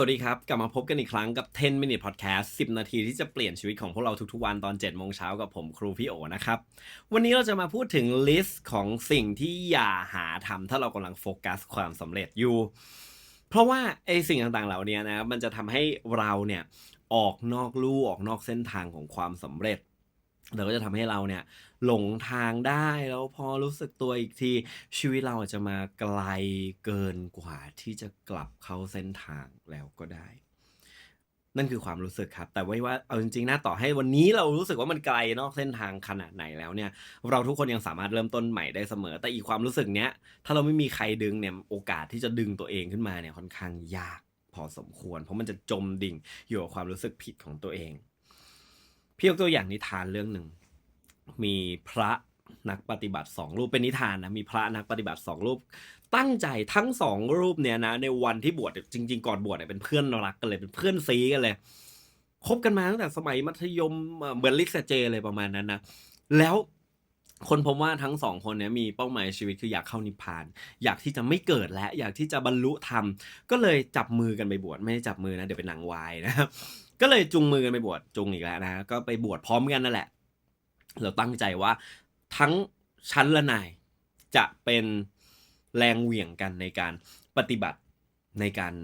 สวัสดีครับ กลับมาพบกันอีกครั้งกับ 10 minute podcast 10 นาทีที่จะเปลี่ยนชีวิตของพวกเราทุกๆวันตอน 7 โมงเช้ากับผมครูพี่โอนะครับ วันนี้เราจะมาพูดถึงลิสต์ของสิ่งที่อย่าหาทำถ้าเรากำลังโฟกัสความสำเร็จอยู่ เพราะว่าไอ้สิ่งต่างๆเหล่านี้นะมันจะทำให้เราเนี่ยออกนอกลู่ออกนอกเส้นทางของความสำเร็จ แล้วก็จะทำให้เราเนี่ยหลงทางได้แล้วพอรู้สึกตัวอีกที ชีวิตเราอาจจะมาไกลเกินกว่าที่จะกลับเข้าเส้นทางแล้วก็ได้ นั่นคือความรู้สึกครับ แต่ไว้ว่าเอาจริงๆนะต่อให้วันนี้เรารู้สึกว่ามันไกลนอกเส้นทางขนาดไหนแล้วเนี่ย เราทุกคนยังสามารถเริ่มต้นใหม่ได้เสมอ แต่อีกความรู้สึกเนี้ย ถ้าเราไม่มีใครดึงเนี่ยโอกาสที่จะดึงตัวเองขึ้นมาเนี่ยค่อนข้างยากพอสมควร เพราะมันจะจมดิ่งอยู่กับความรู้สึกผิดของตัวเอง พี่ยกตัวอย่างนิทานเรื่องหนึ่งมีพระนักปฏิบัติสองรูปเป็นนิทานนะมีพระนักปฏิบัติสองรูป ตั้งใจทั้งสองรูปเนี่ยนะในวันที่บวชจริง ๆ ก่อนบวชเนี่ยเป็นเพื่อนรักกันเลยเป็นเพื่อนซีกันเลยคบกันมาตั้งแต่สมัยมัธยมเอ่อเหมือนลิกเซเจเลยประมาณนั้นนะแล้วคนพบว่าทั้งสองคนเนี่ยมีเป้าหมายชีวิตคืออยากเข้านิพพาน อยากที่จะไม่เกิดและอยากที่จะบรรลุธรรมก็เลยจับมือกันไปบวชไม่ได้จับมือนะเดี๋ยวเป็นหนังวายนะครับ ก็เลยจุงมือกันไปบวชจุงอีกแล้วนะก็ไปบวชพร้อมกันนั่นแหละ เราตั้งใจว่าทั้งชั้นและนายจะเป็นแรงเหวี่ยงกันในการปฏิบัติในการ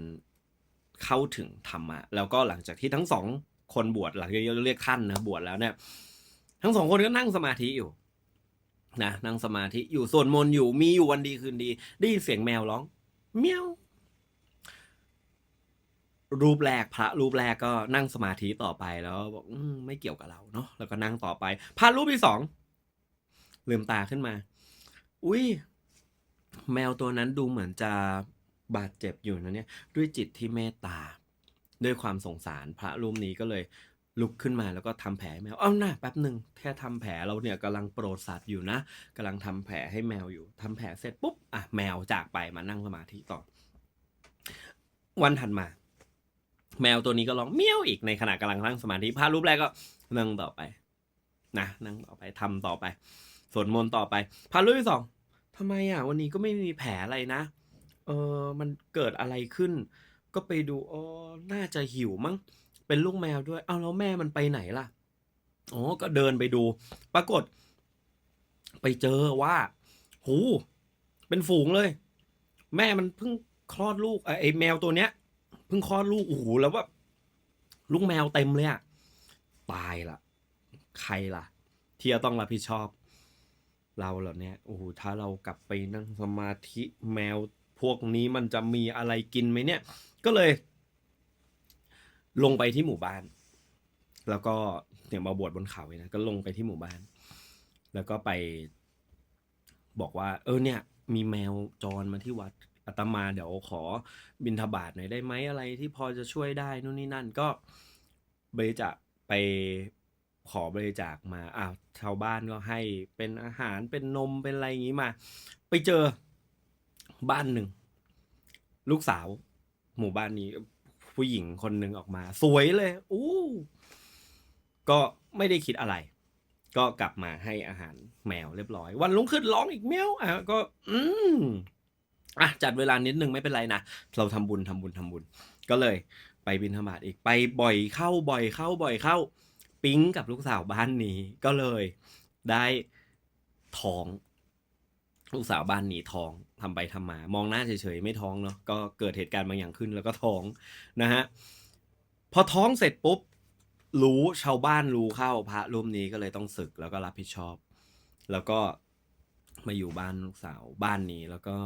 เข้าถึงธรรมะแล้วก็หลังจากที่ทั้งสองคนบวชหลังจากที่เราเรียกท่านนะบวชแล้วเนี่ย ทั้งสองคนก็นั่งสมาธิอยู่นะนั่งสมาธิอยู่ส่วนมนต์อยู่มีอยู่วันดีคืนดี ได้ยินเสียงแมวร้องเมียว รูปแรกพระรูปแรกก็นั่งสมาธิต่อไปแล้วบอกอมไม่เกี่ยวกับเราเนาะแล้วก็นั่งต่อไปพระรูปที่สองลืมตาขึ้นมา อุ้ยแมวตัวนั้นดูเหมือนจะบาดเจ็บอยู่นะเนี่ยด้วยจิตที่เมตตา ด้วยความสงสารพระรูปนี้ก็เลยลุกขึ้นมาแล้วก็ทำแผลแมว เอ้าหน้าแป๊บหนึ่งแค่ทำแผลเราเนี่ยกำลังโปรดสัตว์อยู่นะกำลังทำแผลให้แมวอยู่ทำแผลเสร็จปุ๊บอะแมวจากไปมานั่งสมาธิต่อ วันถัดมา แมวตัวนี้ก็ร้องเมี้ยวอีกในขณะกำลังนั่งสมาธิพระรูปแรกก็นั่งต่อไป นะนั่งต่อไปทำต่อไปสวดมนต์ต่อไปพระรูปที่สองทำไมอะ วันนี้ก็ไม่มีแผลอะไรนะ เออมันเกิดอะไรขึ้น ก็ไปดูอ๋อน่าจะหิวมั้งเป็นลูกแมวด้วย เอาแล้วแม่มันไปไหนล่ะอ๋อก็เดินไปดู ปรากฏ ไปเจอว่าหูเป็นฝูงเลย แม่มันเพิ่งคลอดลูกไอ้แมวตัวเนี้ย พิ่งคลอดลูกโอ้โหแล้วว่าลูกแมวเต็มเลยอะตายละใครล่ะ ที่จะต้องรับผิดชอบ เราเหล่านี้โอ้โหถ้าเรากลับไปนั่งสมาธิแมวพวกนี้มันจะมีอะไรกินไหมเนี่ย ก็เลย ลงไปที่หมู่บ้าน แล้วก็เนี่ยมาบวชบนเขาเลยนะก็ลงไปที่หมู่บ้าน แล้วก็ไป บอกว่า เออเนี่ย มีแมวจรมาที่วัด อาตมาเดี๋ยวขอบิณฑบาตหน่อยได้ไหมอะไรที่พอจะช่วยได้นู่นนี่นั่นก็บริจาคไปขอบริจาคมาอ้าวชาวบ้านก็ให้เป็นอาหารเป็นนมเป็นอะไรอย่างนี้มา ไปเจอบ้านหนึ่ง ลูกสาว หมู่บ้านนี้ ผู้หญิงคนหนึ่งออกมา สวยเลยอู้ก็ไม่ได้คิดอะไร ก็กลับมาให้อาหารแมวเรียบร้อย วันรุ่งขึ้นร้องอีกแมวอะก็ อืม อะจัดเวลานิดนึงไม่เป็นไรนะเราทำบุญทำบุญทำบุญ ก็เลยไปบินธบาตอีกไปบ่อยเข้าบ่อยเข้าบ่อยเข้า ปิ๊งกับลูกสาวบ้านนี้ก็เลยได้ท้องลูกสาวบ้านนี้ท้องทำไปทำมามองหน้าเฉยๆไม่ท้องเนาะก็เกิดเหตุการณ์บางอย่างขึ้นแล้วก็ท้องนะฮะพอท้องเสร็จปุ๊บรู้ชาวบ้านรู้เข้าพระรูปนี้ก็เลยต้องศึกแล้วก็รับผิดชอบ แล้วก็มาอยู่บ้านลูกสาวบ้านนี้แล้วก็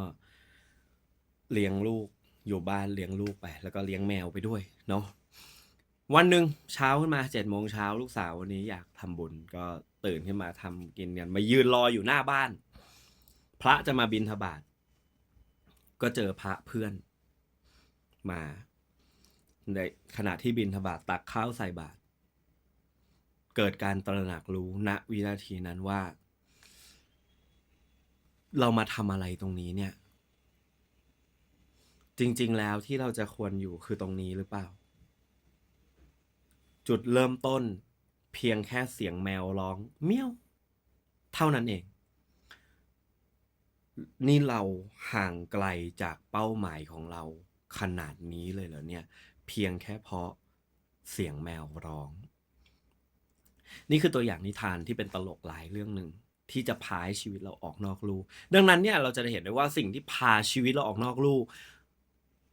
เลี้ยงลูกอยู่บ้านเลี้ยงลูกไป แล้วก็เลี้ยงแมวไปด้วยเนาะวันหนึ่งเช้าขึ้นมาเจ็ดโมงเช้าลูกสาววันนี้อยากทำบุญก็ตื่นขึ้นมาทำกินกันมายืนรออยู่หน้าบ้าน พระจะมาบินทบาทก็เจอพระเพื่อนมาในขณะที่บินทบาทตักข้าวใส่บาตรเกิดการตระหนักรู้ณวินาทีนั้นว่า เรามาทำอะไรตรงนี้เนี่ย จริง ๆ แล้วที่เราจะควรอยู่คือตรงนี้หรือเปล่า จุดเริ่มต้นเพียงแค่เสียงแมวร้อง เมี้ยว เท่านั้นเอง นี่เราห่างไกลจากเป้าหมายของเราขนาดนี้เลยเหรอเนี่ย เพียงแค่เพราะเสียงแมวร้อง นี่คือตัวอย่างนิทานที่เป็นตลกหลายเรื่องหนึ่งที่จะพาให้ชีวิตเราออกนอกลู่ดังนั้นเนี่ยเราจะได้เห็นได้ว่าสิ่งที่พาชีวิตเราออกนอกลู่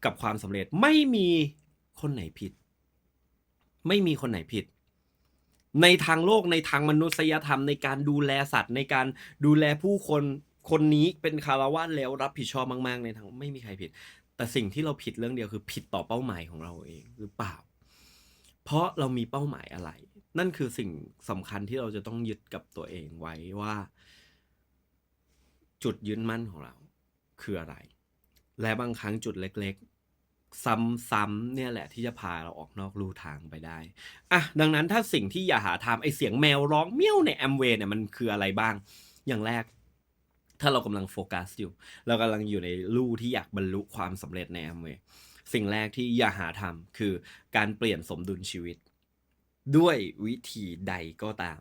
กับความสำเร็จไม่มีคนไหนผิด ไม่มีคนไหนผิด ในทางโลกในทางมนุษยธรรมในการดูแลสัตว์ ในการดูแลผู้คนคนนี้เป็นคารวะแล้วรับผิดชอบมากๆ ในทางไม่มีใครผิด แต่สิ่งที่เราผิดเรื่องเดียวคือผิดต่อเป้าหมายของเราเองหรือเปล่า เพราะเรามีเป้าหมายอะไร นั่นคือสิ่งสำคัญที่เราจะต้องยึดกับตัวเองไว้ว่า จุดยืนมั่นของเราคืออะไร และบางครั้งจุดเล็กๆ ซ้ำๆเนี่ยแหละที่จะพาเราออกนอกลู่ทางไปได้อะดังนั้นถ้าสิ่งที่อย่าหาทำไอเสียงแมวร้องเมี้ยวในแอมเวย์เนี่ยมันคืออะไรบ้าง อย่างแรก ถ้าเรากำลังโฟกัสอยู่ เรากำลังอยู่ในลู่ที่อยากบรรลุความสำเร็จในแอมเวย์สิ่งแรกที่อย่าหาทำคือการเปลี่ยนสมดุลชีวิต ด้วยวิธีใดก็ตาม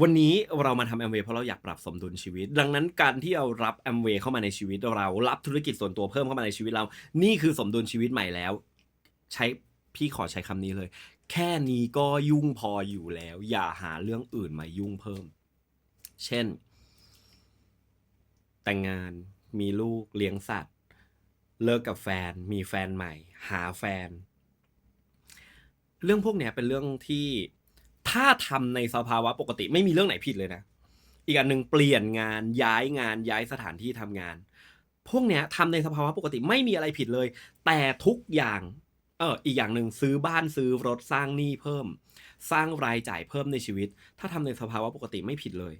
วันนี้เรามาทำแอมเวย์เพราะเราอยากปรับสมดุลชีวิต ดังนั้นการที่เรารับแอมเวย์เข้ามาในชีวิตเรารับธุรกิจส่วนตัวเพิ่มเข้ามาในชีวิตเรา นี่คือสมดุลชีวิตใหม่แล้ว ใช้พี่ขอใช้คำนี้เลย แค่นี้ก็ยุ่งพออยู่แล้ว อย่าหาเรื่องอื่นมายุ่งเพิ่ม เช่น แต่งงานมีลูกเลี้ยงสัตว์ เลิกกับแฟน มีแฟนใหม่ หาแฟน เรื่องพวกนี้เป็นเรื่องที่ ถ้าทำในสภาวะปกติไม่มีเรื่องไหนผิดเลยนะ อีกอันหนึ่งเปลี่ยนงานย้ายงานย้ายสถานที่ทำงาน พวกเนี้ยทำในสภาวะปกติไม่มีอะไรผิดเลย แต่ทุกอย่างเอออีกอย่างหนึ่งซื้อบ้านซื้อรถสร้างหนี้เพิ่ม สร้างรายจ่ายเพิ่มในชีวิต ถ้าทำในสภาวะปกติไม่ผิดเลย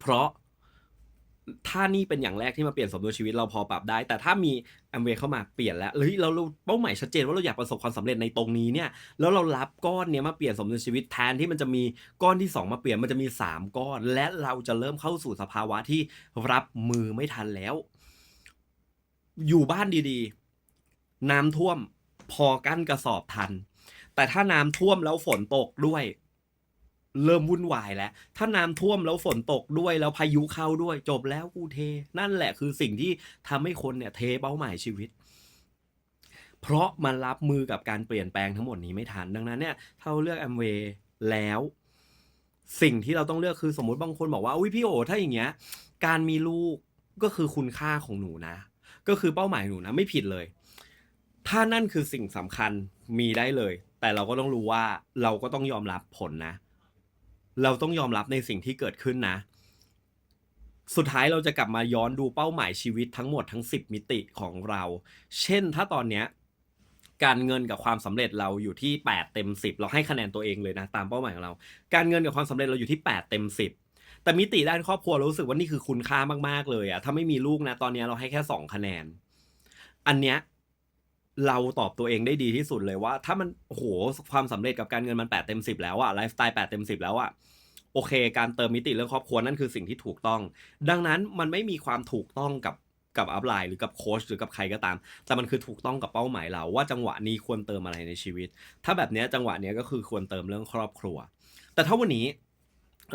เพราะ ถ้านี่เป็นอย่างแรกที่มาเปลี่ยนสมดุลชีวิตเราพอปรับได้ แต่ถ้ามีแอมเวย์เข้ามาเปลี่ยนแล้วเฮ้ยเราเป้าหมายชัดเจนว่าเราอยากประสบความสำเร็จในตรงนี้เนี่ยแล้วเรารับก้อนเนี้ยมาเปลี่ยนสมดุลชีวิตแทนที่มันจะมีก้อนที่สองมาเปลี่ยนมันจะมีสามก้อน และเราจะเริ่มเข้าสู่สภาวะที่รับมือไม่ทันแล้ว อยู่บ้านดีๆ น้ำท่วมพอกั้นกระสอบทัน แต่ถ้าน้ำท่วมแล้วฝนตกด้วย เริ่มวุ่นวายแล้ว ถ้าน้ำท่วมแล้วฝนตกด้วยแล้วพายุเข้าด้วยจบแล้วกูเท นั่นแหละคือสิ่งที่ทำให้คนเนี่ยเทเป้าหมายชีวิต เพราะมันรับมือกับการเปลี่ยนแปลงทั้งหมดนี้ไม่ทัน ดังนั้นเนี่ยถ้าเราเลือกแอมเวย์แล้วสิ่งที่เราต้องเลือกคือสมมติบางคนบอกว่าอุ้ยพี่โอถ้าอย่างเงี้ย การมีลูกก็คือคุณค่าของหนูนะ ก็คือเป้าหมายหนูนะไม่ผิดเลย ถ้านั่นคือสิ่งสำคัญมีได้เลย แต่เราก็ต้องรู้ว่าเราก็ต้องยอมรับผลนะ เราต้องยอมรับในสิ่งที่เกิดขึ้นนะ สุดท้ายเราจะกลับมาย้อนดูเป้าหมายชีวิตทั้งหมดทั้ง 10 มิติของเรา เช่น ถ้าตอนเนี้ยการเงินกับความสำเร็จเราอยู่ที่ 8 เต็ม 10 เราให้คะแนนตัวเองเลยนะตามเป้าหมายของเรา การเงินกับความสำเร็จเราอยู่ที่ 8 เต็ม 10 แต่มิติด้านครอบครัวเรารู้สึกว่านี่คือคุณค่ามากๆเลยอะถ้าไม่มีลูกนะตอนนี้เราให้แค่ 2 คะแนน อันเนี้ย เราตอบตัวเองได้ดีที่สุดเลยว่า ถ้ามันโอ้โหความสำเร็จกับการเงินมัน8เต็ม10แล้วอะไลฟ์สไตล์8เต็ม10แล้วอะโอเค การเติมมิติเรื่องครอบครัวนั่นคือสิ่งที่ถูกต้อง ดังนั้นมันไม่มีความถูกต้องกับกับอัพไลน์หรือกับโค้ชหรือกับใครก็ตาม แต่มันคือถูกต้องกับเป้าหมายเราว่าจังหวะนี้ควรเติมอะไรในชีวิต ถ้าแบบนี้จังหวะนี้ก็คือควรเติมเรื่องครอบครัว แต่ถ้าวันนี้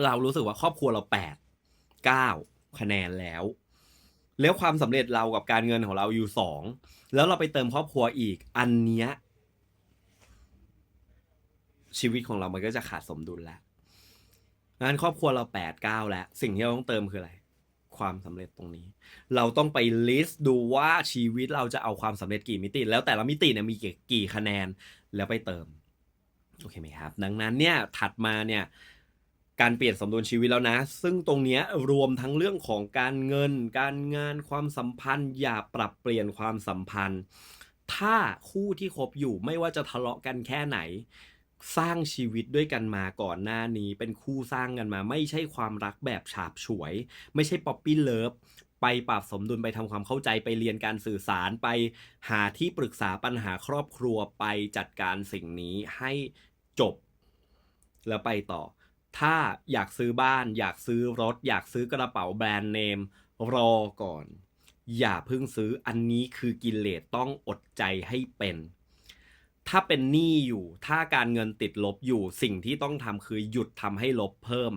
เรารู้สึกว่าครอบครัวเรา8 9คะแนนแล้ว แล้วความสำเร็จเรากับการเงินของเราอยู่สองแล้วเราไปเติมครอบครัวอีก อันเนี้ยชีวิตของเรามันก็จะขาดสมดุลแล้วงั้นครอบครัวเราแปดเก้าแล้ว สิ่งที่เราต้องเติมคืออะไร ความสำเร็จตรงนี้ เราต้องไปลิสต์ดูว่าชีวิตเราจะเอาความสำเร็จกี่มิติ แล้วแต่ละมิติเนี่ยมีกี่กี่คะแนนแล้วไปเติม โอเคไหมครับ ดังนั้นเนี่ยถัดมาเนี่ย การเปลี่ยนสมดุลชีวิตแล้วนะ ซึ่งตรงนี้รวมทั้งเรื่องของการเงิน การงานความสัมพันธ์ อย่าปรับเปลี่ยนความสัมพันธ์ ถ้าคู่ที่คบอยู่ไม่ว่าจะทะเลาะกันแค่ไหน สร้างชีวิตด้วยกันมาก่อนหน้านี้ เป็นคู่สร้างกันมา ไม่ใช่ความรักแบบฉาบฉวย ไม่ใช่ป๊อปปี้เลิฟไปปรับสมดุลไปทำความเข้าใจไปเรียนการสื่อสารไปหาที่ปรึกษาปัญหาครอบครัวไปจัดการสิ่งนี้ให้จบ แล้วไปต่อ ถ้าอยากซื้อบ้าน อยากซื้อรถ อยากซื้อกระเป๋าแบรนด์เนม รอก่อน อย่าเพิ่งซื้ออันนี้คือกิเลสต้องอดใจให้เป็น ถ้าเป็นหนี้อยู่ ถ้าการเงินติดลบอยู่สิ่งที่ต้องทำคือหยุดทำให้ลบเพิ่ม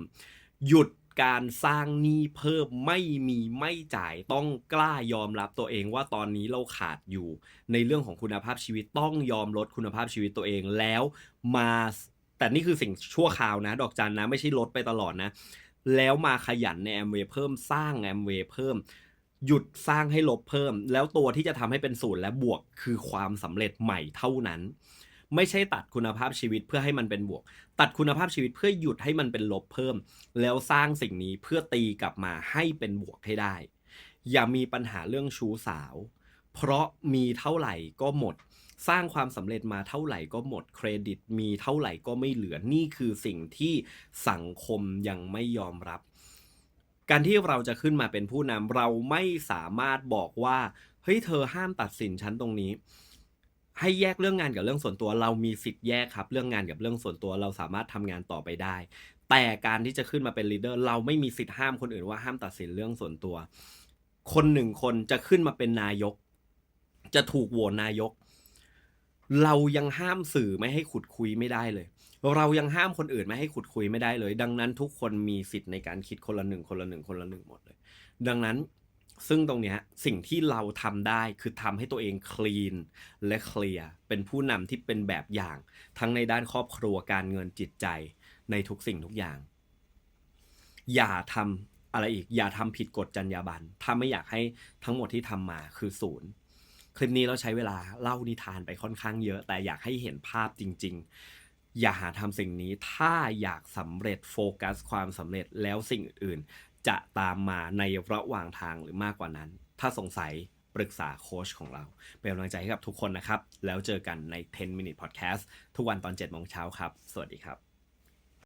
หยุดการสร้างหนี้เพิ่มไม่มีไม่จ่ายต้องกล้ายอมรับตัวเองว่าตอนนี้เราขาดอยู่ ในเรื่องของคุณภาพชีวิตต้องยอมลดคุณภาพชีวิตตัวเองแล้วมา แต่นี่คือสิ่งชั่วคราวนะ ดอกจันนะไม่ใช่ลดไปตลอดนะ แล้วมาขยันในแอมเวย์เพิ่มสร้างแอมเวย์เพิ่ม หยุดสร้างให้ลบเพิ่ม แล้วตัวที่จะทำให้เป็นศูนย์และบวกคือความสำเร็จใหม่เท่านั้น ไม่ใช่ตัดคุณภาพชีวิตเพื่อให้มันเป็นบวก ตัดคุณภาพชีวิตเพื่อหยุดให้มันเป็นลบเพิ่ม แล้วสร้างสิ่งนี้เพื่อตีกลับมาให้เป็นบวกให้ได้ อย่ามีปัญหาเรื่องชู้สาว เพราะมีเท่าไหร่ก็หมด สร้างความสำเร็จมาเท่าไหร่ก็หมดเครดิตมีเท่าไหร่ก็ไม่เหลือนี่คือสิ่งที่สังคมยังไม่ยอมรับ การที่เราจะขึ้นมาเป็นผู้นำเราไม่สามารถบอกว่าเฮ้ยเธอห้ามตัดสินฉันตรงนี้ให้แยกเรื่องงานกับเรื่องส่วนตัว เรามีสิทธิ์แยกครับ เรื่องงานกับเรื่องส่วนตัวเราสามารถทำงานต่อไปได้ แต่การที่จะขึ้นมาเป็นลีดเดอร์เราไม่มีสิทธิ์ห้ามคนอื่นว่าห้ามตัดสินเรื่องส่วนตัว คนหนึ่งคนจะขึ้นมาเป็นนายก จะถูกโหวตนายก เรายังห้ามสื่อไม่ให้ขุดคุยไม่ได้เลย เรายังห้ามคนอื่นไม่ให้ขุดคุยไม่ได้เลย ดังนั้นทุกคนมีสิทธิ์ในการคิดคนละหนึ่งคนละหนึ่งคนละหนึ่งหมดเลย ดังนั้นซึ่งตรงเนี้ยสิ่งที่เราทำได้คือทำให้ตัวเองคลีนและเคลียร์เป็นผู้นำที่เป็นแบบอย่าง ทั้งในด้านครอบครัวการเงินจิตใจในทุกสิ่งทุกอย่าง อย่าทำอะไรอีก อย่าทำผิดกฎจรรยาบรรณถ้าไม่อยากให้ทั้งหมดที่ทำมาคือศูนย์ คลิปนี้เราใช้เวลาเล่านิทานไปค่อนข้างเยอะ แต่อยากให้เห็นภาพจริง ๆ อย่าหาทำสิ่งนี้ถ้าอยากสำเร็จโฟกัสความสำเร็จแล้วสิ่งอื่นๆ จะตามมาในระหว่างทางหรือมากกว่านั้น ถ้าสงสัยปรึกษาโค้ชของเรา เป็นกำลังใจให้กับทุกคนนะครับ แล้วเจอกันใน 10 minute podcast ทุกวันตอน7โมงเช้าครับ สวัสดีครับ